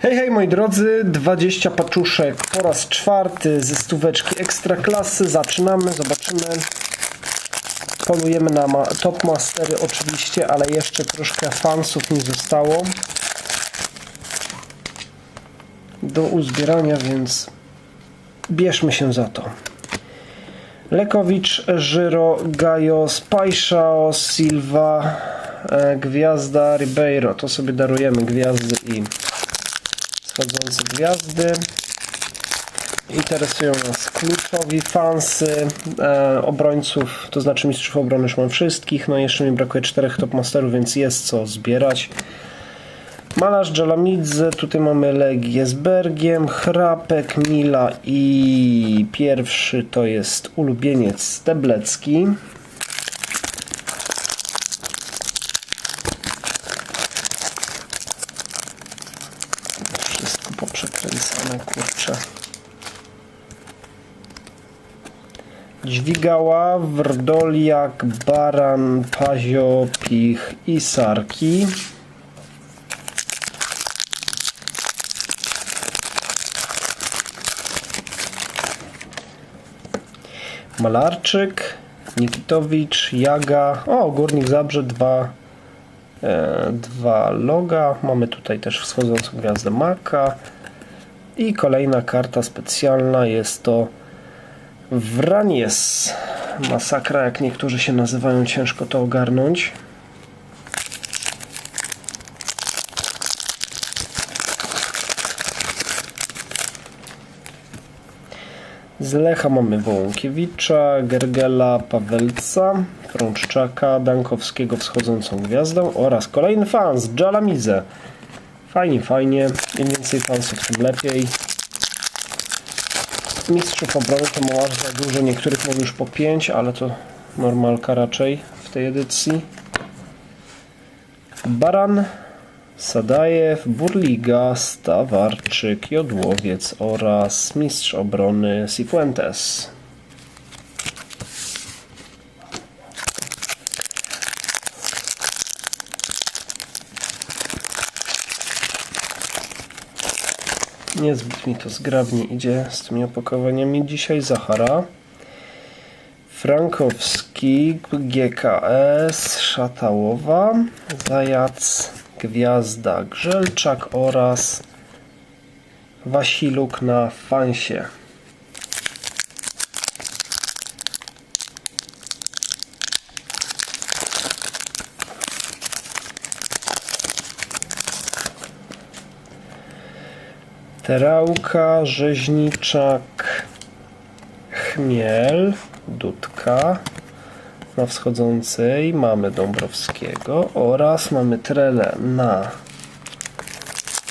Hej, hej moi drodzy, 20 paczuszek po raz czwarty ze stóweczki ekstra klasy. Zaczynamy, zobaczymy. Polujemy na ma top mastery oczywiście, ale jeszcze troszkę fansów mi zostało do uzbierania, więc bierzmy się za to. Lekowicz, Żyro, Gajo, Spajszao, Silva, e, Gwiazda, Ribeiro. To sobie darujemy gwiazdy i wchodzące gwiazdy. Interesują nas kluczowi fansy e, obrońców, to znaczy mistrzów obrony już mam wszystkich. No jeszcze mi brakuje czterech topmasterów, więc jest co zbierać. Malarz Jalamidze, tutaj mamy Legię z Bergiem, Chrapek, Mila i pierwszy to jest ulubieniec Steblecki. Wszystko poprzekręcane, kurczę. Dźwigała, Wrdoliak, Baran, Pazio, Pich i Sarki. Malarczyk, Nikitowicz, Jaga. O, Górnik Zabrze, dwa, e, dwa loga. Mamy tutaj też wschodzącą gwiazdę Maka. I kolejna karta specjalna jest to Wranies. Masakra, jak niektórzy się nazywają, ciężko to ogarnąć. Z Lecha mamy Wołąkiewicza, Gergela, Pawelca, Frączczaka, Dankowskiego wschodzącą gwiazdą oraz kolejny fans, Jalamidze. Fajnie, fajnie. Im więcej fansów, tym lepiej. Mistrzów obrony to ma aż za dużo, niektórych mam już po 5, ale to normalka raczej w tej edycji. Baran, Sadajew, Burliga, Stawarczyk, Jodłowiec oraz mistrz obrony Cifuentes. Niezbyt mi to zgrabnie idzie z tymi opakowaniami dzisiaj. Zachara. Frankowski, GKS, Szatałowa, Zajac, Gwiazda, Grzelczak oraz Wasiluk na fansie. Terałka, Rzeźniczak, Chmiel, Dudka. Na wschodzącej mamy Dąbrowskiego oraz mamy Trele na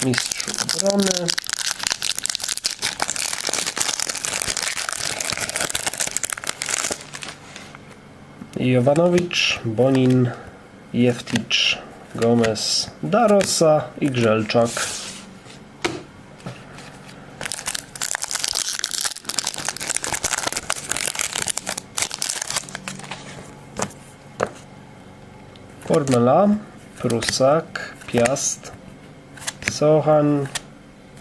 mistrzu obrony. Jovanowicz, Bonin, Jefticz, Gomez, Darosa i Grzelczak. Formela, Prusak, Piast, Sochan,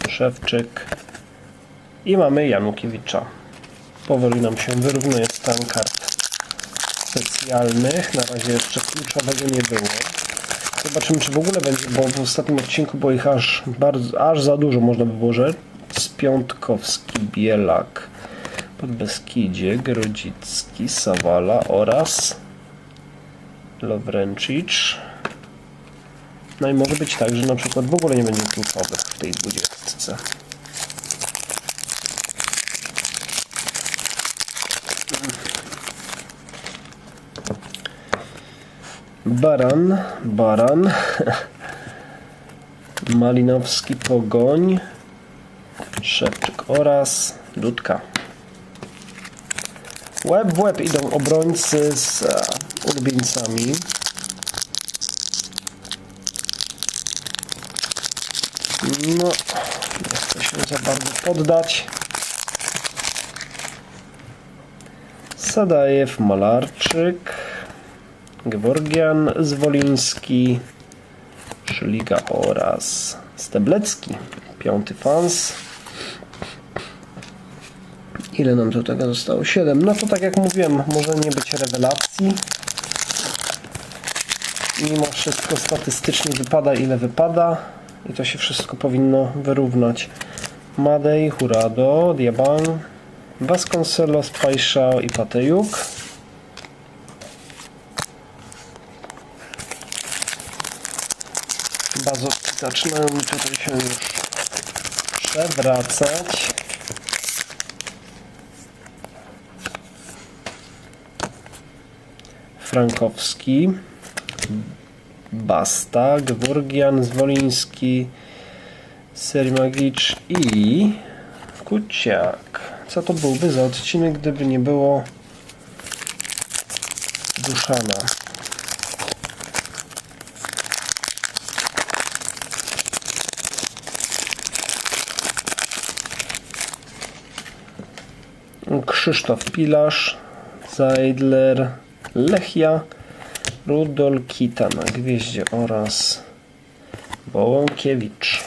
Szewczyk i mamy Janukiewicza. Powoli nam się wyrównuje stan kart specjalnych. Na razie jeszcze kluczowego nie było. Zobaczymy, czy w ogóle będzie, bo w ostatnim odcinku było ich aż, bardzo, aż za dużo, można by było rzec. Piątkowski, Bielak, Podbeskidzie, Grodzicki, Sawala oraz Lowrencic. No i może być tak, że na przykład w ogóle nie będzie kluczowych w tej dwudziestce. Baran, Baran, Malinowski, Pogoń, Szewczyk oraz Dudka. Łeb w łeb idą obrońcy z ulubieńcami. No, nie chcę się za bardzo poddać. Sadajew, Malarczyk, Geworgian, Zwoliński, Szliga oraz Steblecki, piąty fans. Ile nam do tego zostało? 7. No to tak jak mówiłem, może nie być rewelacji. Mimo wszystko statystycznie wypada ile wypada i to się wszystko powinno wyrównać. Madej, Hurado, Diaban, Vasconcelos, Paixao i Patejuk. Bazowki zaczynają mi tutaj się już przewracać. Frankowski, Basta, Geworgian, Zwoliński, Serimagicz i Kuciak. Co to byłby za odcinek, gdyby nie było Duszana? Krzysztof Pilarz, Zajdler, Lechia, Rudol Kita na gwieździe oraz Wołąkiewicz.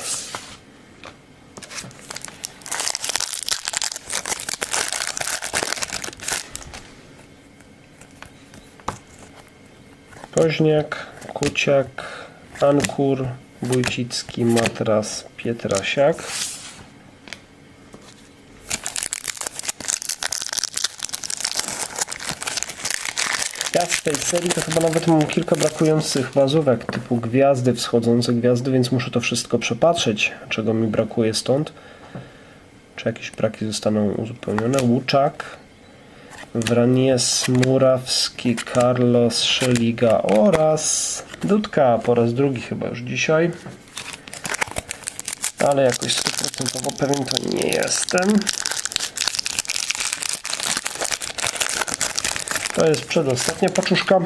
Koźniak, Kuciak, Ankur, Wójcicki, Matras, Pietrasiak. Z tej serii to chyba nawet mam kilka brakujących wazówek typu gwiazdy, wschodzące gwiazdy, więc muszę to wszystko przepatrzeć, czego mi brakuje stąd. Czy jakieś braki zostaną uzupełnione. Łuczak, Wranies, Murawski, Carlos, Szeliga oraz Dudka po raz drugi chyba już dzisiaj. Ale jakoś stuprocentowo pewien to nie jestem. To jest przedostatnia paczuszka.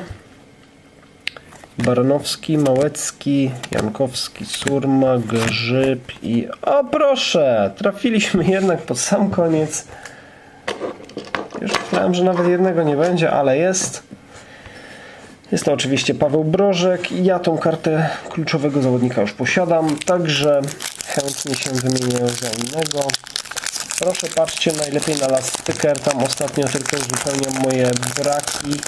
Baranowski, Małecki, Jankowski, Surma, Grzyb i... O proszę! Trafiliśmy jednak pod sam koniec. Już myślałem, że nawet jednego nie będzie, ale jest. Jest to oczywiście Paweł Brożek i ja tą kartę kluczowego zawodnika już posiadam, także chętnie się wymienię za innego. Proszę patrzcie najlepiej na Last Sticker, tam ostatnio tylko uzupełniam moje braki.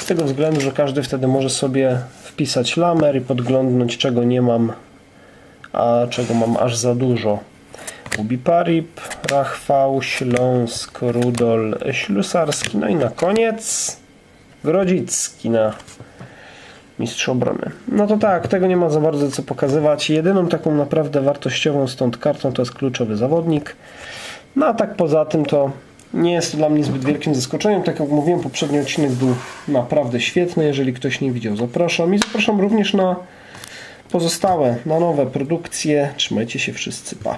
Z tego względu, że każdy wtedy może sobie wpisać lamer i podglądnąć czego nie mam, a czego mam aż za dużo. Ubiparip, Rachwał, Śląsk, Rudol, Ślusarski, no i na koniec Grodzicki na mistrz obrony. No to tak, tego nie ma za bardzo co pokazywać. Jedyną taką naprawdę wartościową stąd kartą to jest kluczowy zawodnik. No a tak poza tym to nie jest to dla mnie zbyt wielkim zaskoczeniem. Tak jak mówiłem, poprzedni odcinek był naprawdę świetny. Jeżeli ktoś nie widział, zapraszam. I zapraszam również na pozostałe, na nowe produkcje. Trzymajcie się wszyscy, pa.